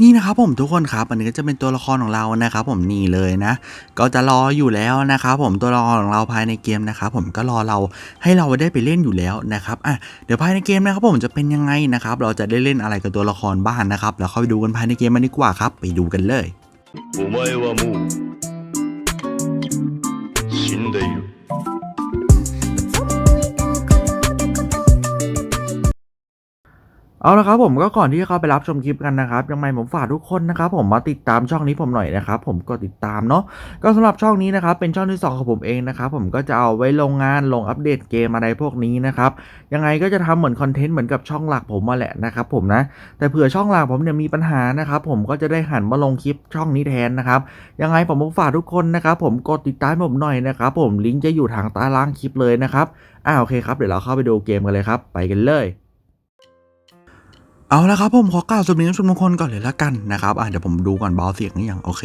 นี่นะครับผมทุกคนครับอันนี้ก็จะเป็นตัวละครของเรานะครับผมนี่เลยนะ ก็จะรออยู่แล้วนะครับผมตัวละครของเราภายในเกมนะครับผมก็รอเราให้เราได้ไปเล่นอยู่แล้วนะครับอ่ะเดี๋ยวภายในเกมนะครับผมจะเป็นยังไงนะครับ เราจะได้เล่นอะไรกับตัวละครบ้านนะครับแล้วเข้าไปดูกันภายในเกมมันดีกว่าครับ ไปดูกันเลย お前はもう เอาละครับผมก็ก่อนที่จะเข้าไปรับชมคลิปกันนะครับยังไงผมฝากทุกคนนะครับผมมาติดตามช่องนี้ผมหน่อยนะครับผมก็ติดตามเนาะก็สำหรับช่องนี้นะครับเป็นช่องที่สองของผมเองนะครับผมก็จะเอาไว้ลงงานลงอัปเดตเกมอะไรพวกนี้นะครับยังไงก็จะทำเหมือนคอนเทนต์เหมือนกับช่องหลักผมมาแหละนะครับผมนะแต่เผื่อช่องหลักผมเนี่ยมีปัญหานะครับผมก็จะได้หันมาลงคลิปช่องนี้แทนนะครับยังไงผมฝากทุกคนนะครับผมกดติดตามผมหน่อยนะครับผมลิงก์จะอยู่ทางใต้ล่างคลิปเลยนะครับอ่าโอเคครับเดี๋ยวเราเข้าไปดูเกมกันเลยครับไปกันเลย เอาละครับผมขอกล่าวสวัสดีท่านผู้ชมทุกคนก่อนเลยละกันนะครับอะเดี๋ยวผมดูก่อนเบาเสียงหรือยังโอเค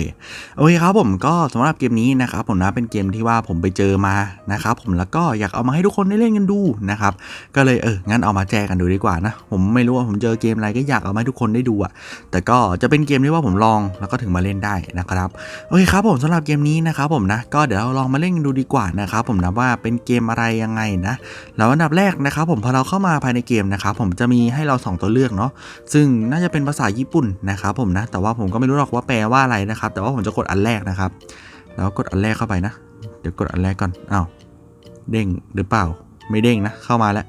โอเคครับผมก็สำหรับเกมนี้นะครับผมนะเป็นเกมที่ว่าผมไปเจอมานะครับผมแล้วก็อยากเอามาให้ทุกคนได้เล่นกันดูนะครับก็เลยเอองั้นเอามาแจกกันดูดีกว่านะผมไม่รู้ว่าผมเจอเกมอะไรก็อยากเอามาให้ทุกคนได้ดูอะแต่ก็จะเป็นเกมที่ว่าผมลองแล้วก็ถึงมาเล่นได้นะครับโอเคครับผมสำหรับเกมนี้นะครับผมนะก็เดี๋ยวเราลองมาเล่นกันดูดีกว่านะครับผมนะว่าเป็นเกมอะไรยังไงนะแล้วอันดับแรกนะครับผมพอเราเข้ามาภายในเกมนะครับผมจะมีให้เราสองตัวเลือกเนาะซึ่งน่าจะเป็นภาษาญี่ปุ่นนะครับผมนะ แต่ว่าผมก็ไม่รู้หรอกว่าแปลว่าอะไรนะครับ แต่ว่าผมจะกดอันแรกนะครับ แล้วกดอันแรกเข้าไปนะ เดี๋ยวกดอันแรกก่อนอ้าวเด้งหรือเปล่า ไม่เด้งนะ เข้ามาแล้ว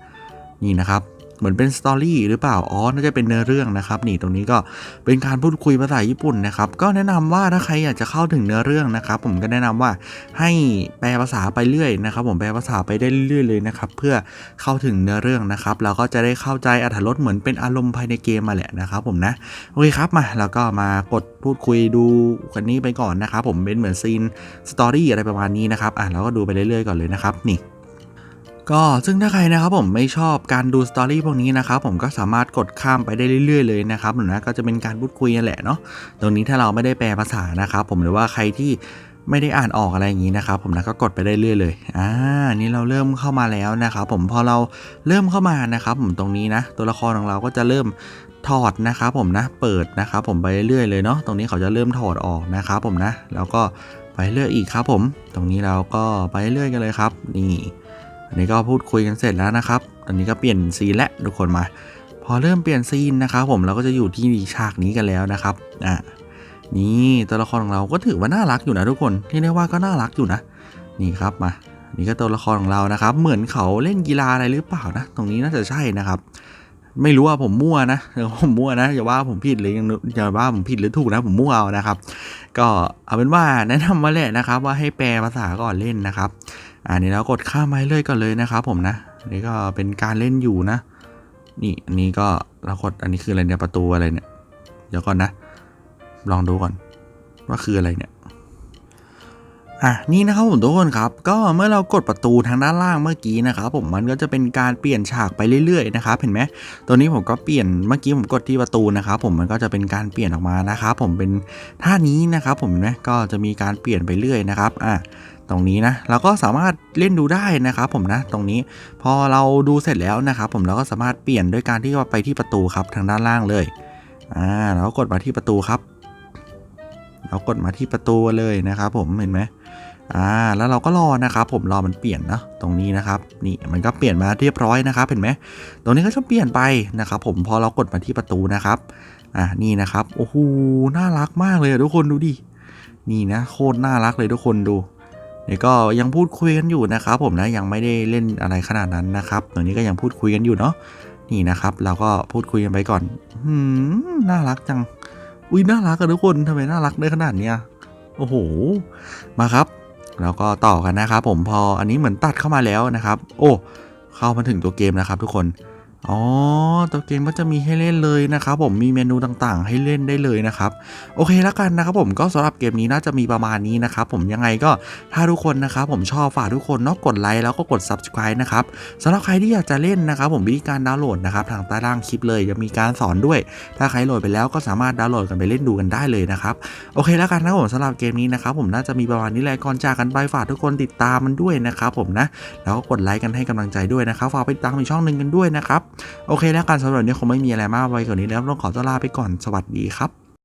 นี่นะครับ เหมือนเป็นสตอรี่หรือเปล่า อ๋อ น่าจะเป็นเนื้อเรื่องนะครับ นี่ตรงนี้ก็เป็นการพูดคุยภาษาญี่ปุ่นนะครับ ก็แนะนำว่าถ้าใครอยากจะเข้าถึงเนื้อเรื่องนะครับ ผมก็แนะนำว่าให้แปลภาษาไปเรื่อยนะครับ ผมแปลภาษาไปได้เรื่อยๆเลยนะครับ เพื่อเข้าถึงเนื้อเรื่องนะครับ เราก็จะได้เข้าใจอรรถรสเหมือนเป็นอารมณ์ภายในเกมมาแหละนะครับผมนะ โอเคครับ มาแล้วก็มากดพูดคุยดูกันนี้ไปก่อนนะครับ ผมเป็นเหมือนซีนสตอรี่อะไรประมาณนี้นะครับ อะเราก็ดูไปเรื่อยๆก่อนเลยนะครับ นี่ ก็ซึ่งถ้าใครนะครับผมไม่ชอบการดูสตอรี่พวกนี้นะครับผมก็สามารถกดข้ามไปได้เรื่อยๆเลยนะครับหรือนะก็จะเป็นการพูดคุยนั่นแหละเนาะตรงนี้ถ้าเราไม่ได้แปลภาษานะครับผมหรือว่าใครที่ไม่ได้อ่านออกอะไรอย่างนี้นะครับผมนะก็กดไปได้เรื่อยเลยอ่านี่เราเริ่มเข้ามาแล้วนะครับผมพอเราเริ่มเข้ามานะครับผมตรงนี้นะตัวละครของเราก็จะเริ่มถอดนะครับผมนะเปิดนะครับผมไปเรื่อยๆเลยเนาะตรงนี้เขาจะเริ่มถอดออกนะครับผมนะแล้วก็ไปเรื่อยอีกครับผม ตรงนี้เราก็ไปเรื่อยกันเลยครับ นี่ อันนี้ก็พูดคุยกันเสร็จแล้วนะครับ ตอนนี้ก็เปลี่ยนซีนและทุกคนมา พอเริ่มเปลี่ยนซีนนะครับ ผมเราก็จะอยู่ที่ฉากนี้กันแล้วนะครับอ่านี่ตัวละครของเราก็ถือว่าน่ารักอยู่นะทุกคนที่เรียกว่าก็น่ารักอยู่นะ นี่ครับมา นี่ก็ตัวละครของเรานะครับ เหมือนเขาเล่นกีฬาอะไรหรือเปล่านะ ตรงนี้น่าจะใช่นะครับ ไม่รู้ว่าผมมั่วนะผมมั่วนะอย่าว่าผมผิดหรือยังอย่าว่าผมผิดหรือถูกนะ ผมมั่วเอานะครับ ก็เอาเป็นว่าแนะนำมาแหละนะครับ ว่าให้แปลภาษาก่อนเล่นนะครับ อันนี้เรากดข้ามไปเลยก่อนเลยนะครับผมนะนนี้ก็เป็นการเล่นอยู่นะ นี่อันนี้ก็เรากดอันนี้คืออะไรเนี่ยประตูอะไรเนี่ย เดี๋ยวก่อนนะ ลองดูก่อน ว่าคืออะไรเนี่ยอะนี่นะครับผมทุกคนครับก็เมื่อเรากดประตูทางด้านล่างเมื่อกี้นะครับผมมันก็จะเป็นการเปลี่ยนฉากไปเรื่อยๆนะครับเห็นไหมตัวนี้ผมก็เปลี่ยนเมื่อกี้ผมกดที่ประตูนะครับผมมันก็จะเป็นการเปลี่ยนออกมานะครับผมเป็นท่านี้นะครับผมเห็นไหมก็จะมีการเปลี่ยนไปเรื่อยนะครับอะ ตรงนี้นะเราก็สามารถเล่นดูได้นะครับผมนะตรงนี้พอเราดูเสร็จแล้วนะครับผมเราก็สามารถเปลี่ยนด้วยการที่ว่าไปที่ประตูครับทางด้านล่างเลยอ่าเราก็กดมาที่ประตูครับ เรากดมาที่ประตูเลยนะครับผมเห็นไหมอ่าแล้วเราก็รอนะครับผมรอมันเปลี่ยนนะตรงนี้นะครับนี่มันก็เปลี่ยนมาเรียบร้อยนะครับเห็นไหมตรงนี้ก็จะเปลี่ยนไปนะครับผมพอเรากดมาที่ประตูนะครับอ่านี่นะครับโอ้โหน่ารักมากเลยทุกคนดูดินี่นะโคตรน่ารักเลยทุกคนดู ก็ยังพูดคุยกันอยู่นะครับ ผมนะยังไม่ได้เล่นอะไรขนาดนั้นนะครับตอนนี้ก็ยังพูดคุยกันอยู่เนาะนี่นะครับ เราก็พูดคุยกันไปก่อนหืมน่ารักจัง อุ้ยน่ารักกันทุกคนทำไมน่ารักได้ขนาดเนี้ยโอ้โห มาครับ แล้วก็ต่อกันนะครับผมพออันนี้เหมือนตัดเข้ามาแล้วนะครับ โอ้ เข้ามาถึงตัวเกมนะครับทุกคน อ๋อตัวเกมก็จะมีให้เล่นเลยนะครับผมมีเมนูต่างๆ ให้เล่นได้เลยนะครับโอเคแล้วกันนะครับผมก็สำหรับเกมนี้น่าจะมีประมาณนี้นะครับผมยังไงก็ถ้าทุกคนนะครับผมชอบฝากทุกคนนอกกดไลค์แล้วก็กด subscribe นะครับสำหรับใครที่อยากจะเล่นนะครับผมวิธีการดาวน์โหลดนะครับทางใต้ล่างคลิปเลยจะมีการสอนด้วย ถ้าใครโหลดไปแล้วก็สามารถดาวน์โหลดกันไปเล่นดูกันได้เลยนะครับโอเคแล้วกันนะครับผมสำหรับเกมนี้นะครับผมน่าจะมีประมาณนี้แหละก่อนจากกันไปฝากทุกคนติดตามมันด้วยนะครับผมนะแล้วก็กดไลค์กันให้กำลังใจด้วยนะครับฝากไปติดตามอีกช่องหนึ่งกันด้วยนะครับโอเคแล้วการสำหรับวันนี้คงไม่มีอะไรมากไปกว่านี้แล้วต้องขอตัวลาไปก่อนสวัสดีครับ